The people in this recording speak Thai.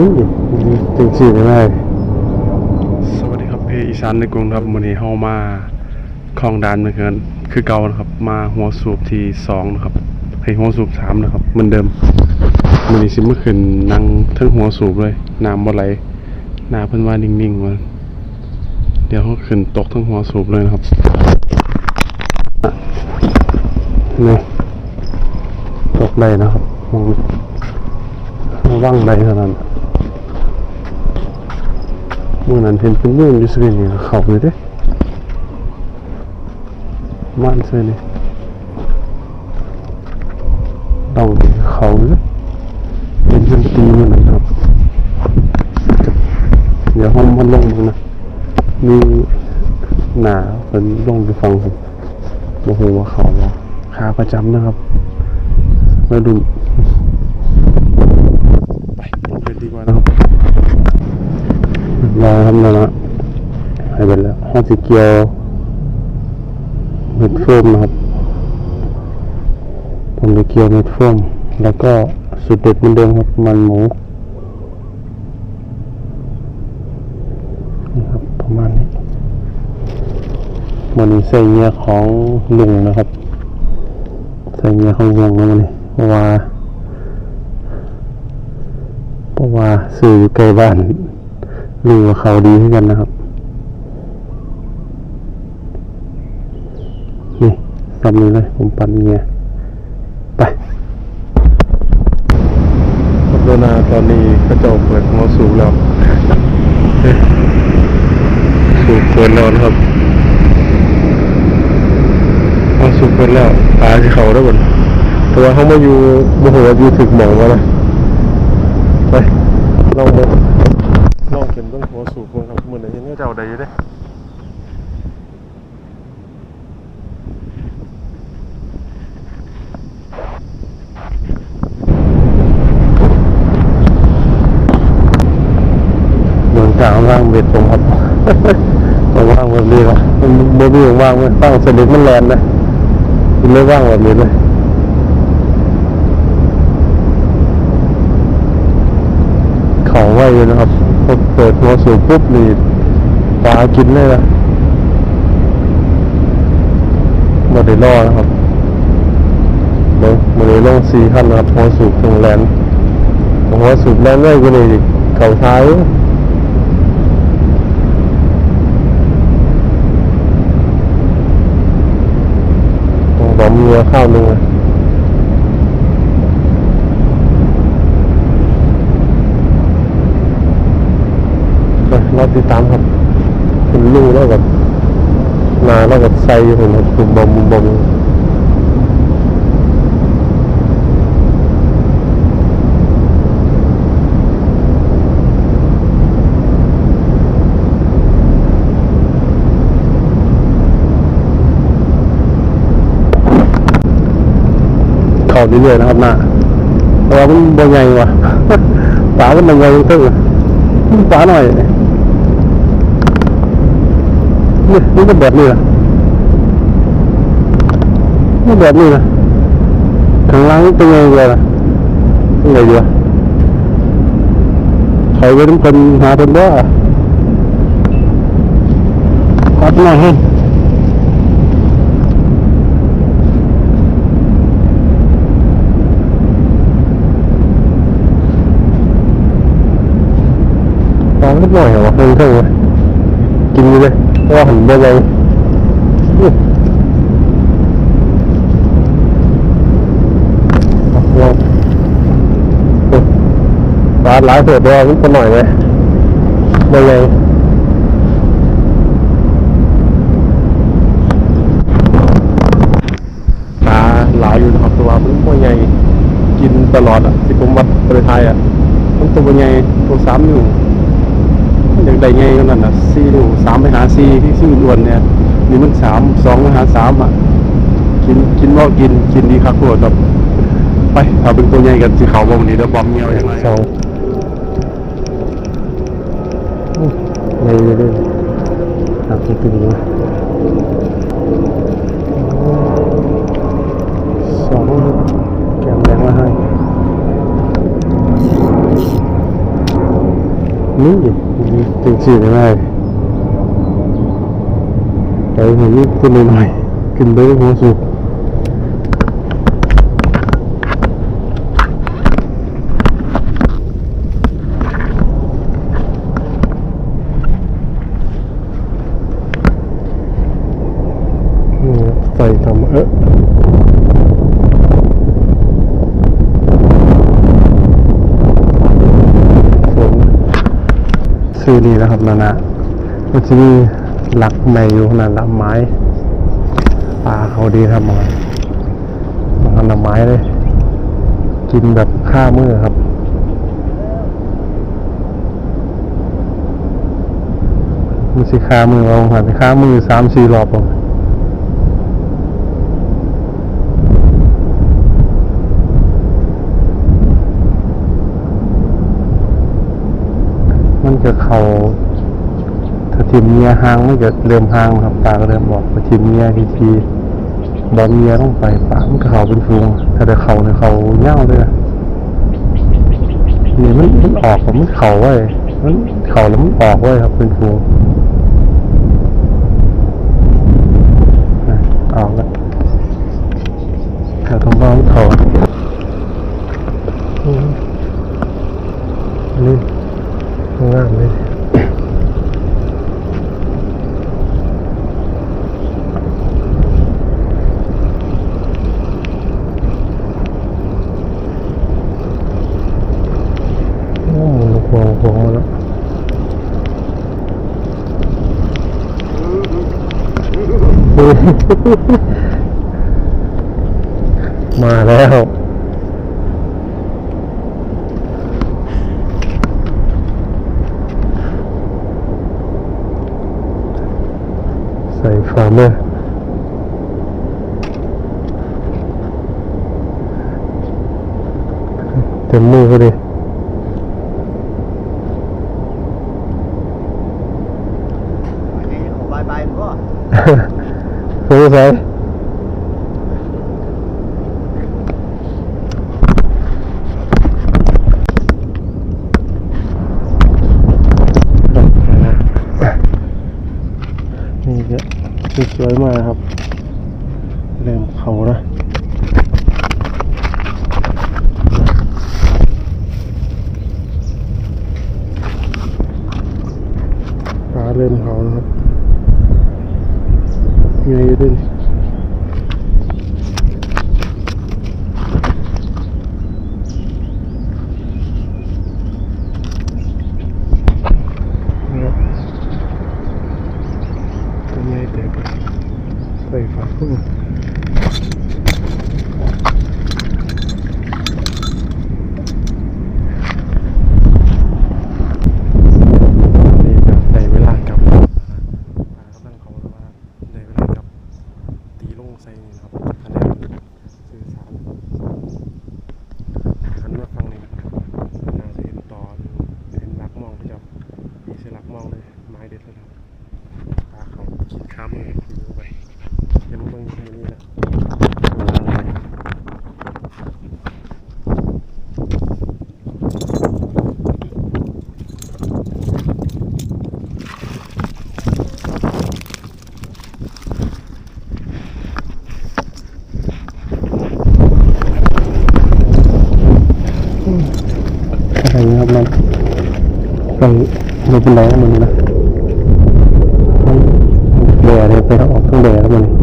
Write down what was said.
นี่จริงจริงๆเลยสวัสดีครับเพอีสานในกรุงครับวันนี้เฮามาคลองดานเหมือนกันคือเก่านะครับ มาหัวสูบที่สองนะครับให้หัวสูบสามนะครับเหมือนเดิมวันนี้สิเมื่อคืนนั่งทั้งหัวสูบเลยน้ำบ่ไหลน้าเพิ่นว่านิ่งๆมาเดี๋ยวเขาขึ้นตกทั้งหัวสูบเลยนะครับนี่ตกได้นะครับมองว่างได้เท่านั้น มื่อนั้นเห็นเป็นมื่นอยู่ซื่อนี่เขาเลยเด้ม่านซื่อนี่ต้องเขาเลยเป็นดนตีมื่อนั้นครับเดี๋ยวห้องมันลงมานะมีหนาเป็นลงไปฟังผมโอ้โหว่าเขาว่าขาประจำนะครับมาดูไปลงกันดีกว่านะครับ รอ ทำแล้วนะให้ไปแล้วห้องสีเกียวเม็ดโฟมนะครับผมจะเกียวเม็ดโฟมแล้วก็สุดเด็ดเหมือนเดิมครับมันหมูนี่ครับประมาณนี้วันนี้ใส่เงียของลุงนะครับใส่เงียของลุงนะวันนี้เพราะว่าเพราะว่าสื่ออยู่ใกล้บ้าน รู้ว่าเขาดีขึ้กันนะครับ นี่ทำนี้เลย ผมปั่นเงียไปโดนาตอนนี้กระจกเปิดหัวสูบแล้ว สูบเปิดแล้วนครับหัวสูบเปิดแล้วตาที่เขาได้หมดต่ว่าเขามาอยู่โมโหว่าอยู่ถึกหมองวนะไปลองดู ลองเป็นเรื่องหัวสูบครับเหมือนยังไงเจ้าใดอยู่เด้กลางว่างเบ็ดผมครับว่างแบบนี้ละมันโมบี้ว่างมันตั้งสนิทมันแลนนะมันไม่ว่างแบบนี้เลยเขาไว้อยู่นะครับ เปิดหัวสูบปุ๊บนี่ปลากินเลยนะมดได้รอนะครับเดี๋ยวหมดได้ลงสี่ขั้นนะครับหัวสูบตรงแลนด์หัวสูบแลนด์ได้ก็เลยเขาท้ายตรงบอมเรือข้าวหนึงนะ ไป รอติดตามครับคุณลูแล้วกับนาแล้วกับไซผมครับคุมบอมบุมบอมเข้าเรื่อยๆนะครับนาเราะว่ามันบนใหญ่ว่ะฝามันบนใหญ่ตึ้งฝาหน่อย นี่นี่ก็แบบนี้นะนี่แบบนี้นะข้างล่างเป็นไงเลยนะเป็นไงดีวะใครไปทุกคนหาเป็นบ้าอัดหน่อยให้ลองนิดหน่อยเหรอวะเพิ่งเพิ่งเลย กินเลยว่าหันไปเลยอื้อลองอื้อปลาหลายเสือตัวนิดหน่อยเลยไปเลยปลาหลายอยู่นะครับตัวมันตัวใหญ่กินตลอดอะที่ผมวัดประเทศไทยอะมันตัวใหญ่ตัวสามอยู่ ได้ไงก็นั่นน่ะสี่ดูสามไปหาสี่ที่สี่ล้วนเนี่ยนี่มันสามสองไปหาสามอะกินกินว่ากินกินดีครับพวกครับไปเอาเป็นตัวใหญ่กันสีขาวบงนี้แล้วบอมเงี้ยวอย่างไรสองใหญ่เลยครับที่ตึงนะสองแกมแดงมาให้ นี่ จริงสิได้ไปเห็นขึ้นหน่อยๆขึ้นไปหัวสุกใส่ทำเอ๊ะ ผม ซื้อนี่นะครับนานะมันจะมีหลักไม้อยู่ขนาดละไม้ปลาเขาดีครับมันมันขนาดไม้เลย กินแบบข้ามือครับมันสิข้ามือเอาหันข้ามือสามสี่รอบเอา จะเขาถ้าทิมเมียห่างไมันจะเริ่มห่างครับปากเริ่มบอกพอทิมเมียทีทีบอลเมียต้องไปปามันก็เขาเป็นฟูงถ้าแต่เขาเนี่ยเขาเง่าเลยนะนี่มันมันออกมันเข่าไว้ยมันเข่าแล้วมันออกไว้ยครับเป็นฟูงออกแล้วแถวตรงบ้าเขาอืมนี่ งามเลยโอ้หมุนพวงพวงมาแล้ว มาแล้วใส่ฟาร์มเมอร์เต็มมือพอดีบายบายก็สงสัยนี่ก็ สวยๆมากครับ เริ่มเขานะขาเริ่มเขานะครับไงด้วยตัวใหญ่เด็กใส่ฝาพุ่งนี่จะได้เวลากลับปลากำลังเขาแล้วว่าได้เวลากลับ ตีลงใส่นี่นะครับคะแนนสื่อสารหันมาฟังนี่นะครับน่าจะเห็นต่อเห็นลักมองพระเจ้ามีเสลักมองเลยไม้เด็ดเลยครับปลาเขาคิดข้ามมือคือเข้าไปเห็นเบิ่งอยู่นี่แหละอะไรนี้ครับมันไปไม่เป็ นไรแล้วมันนะมันแดดเลยไปออกทั้งแดดแล้วมัน